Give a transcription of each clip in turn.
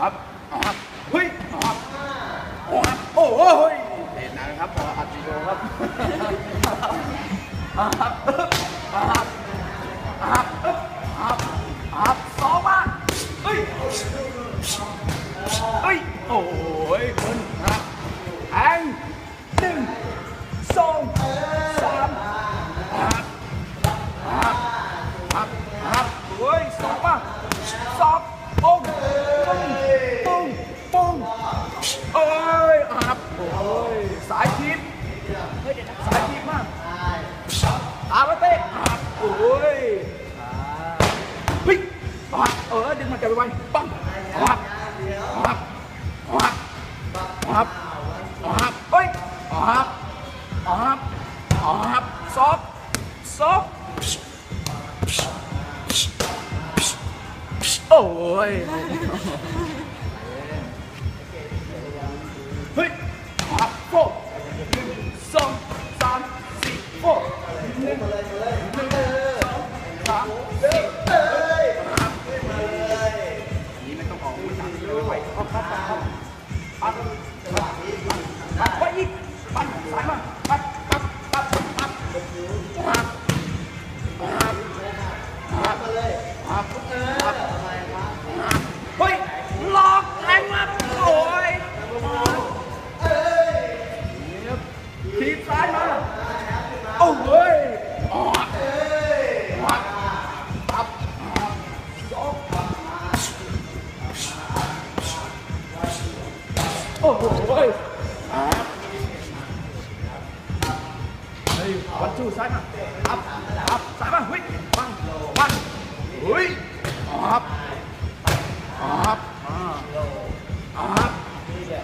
ครับครับเฮ้ยครับครับโอ้โหเฮ้ยเห็นนะครับพออัดวิดีโอครับครับครับครับครับครับสองมาเฮ้ยเฮ้ยโอ้ โอ้ยเฮ้ยครับเออดึงมันกลับไปไว้ปั้งครับครับครับครับครับเฮ้ยครับครับครับซอฟซอฟโอ้ย จั ยเฮ้ยวันจูซ้ายมาอัพอัพซ้ายมาเฮ้ยปังปังเฮ้ยอัพอัพอัพอัพ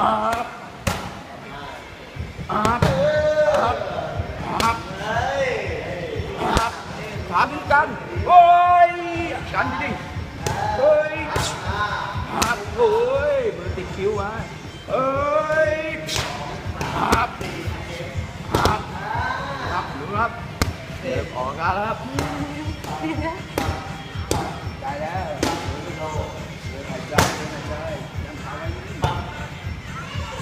อัพอัพอัพอัพถามถึงกันโอ้ยกันจริงเฮ้ยอัพโอ้ยมือติดคิ้วอะเอ้ ยอัพอัพอัพหรือครับเดี๋ยวออกกันแล้วครับได้แล้ว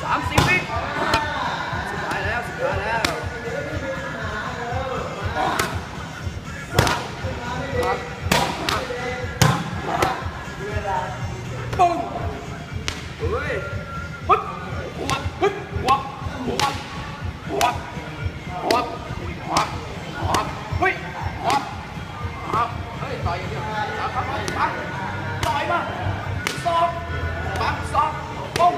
สามสิบวิสุดท้ายแล้วสุดท้ายแล้วครับปุ้ง ปักต่อยมาสองปักสองปุ้ง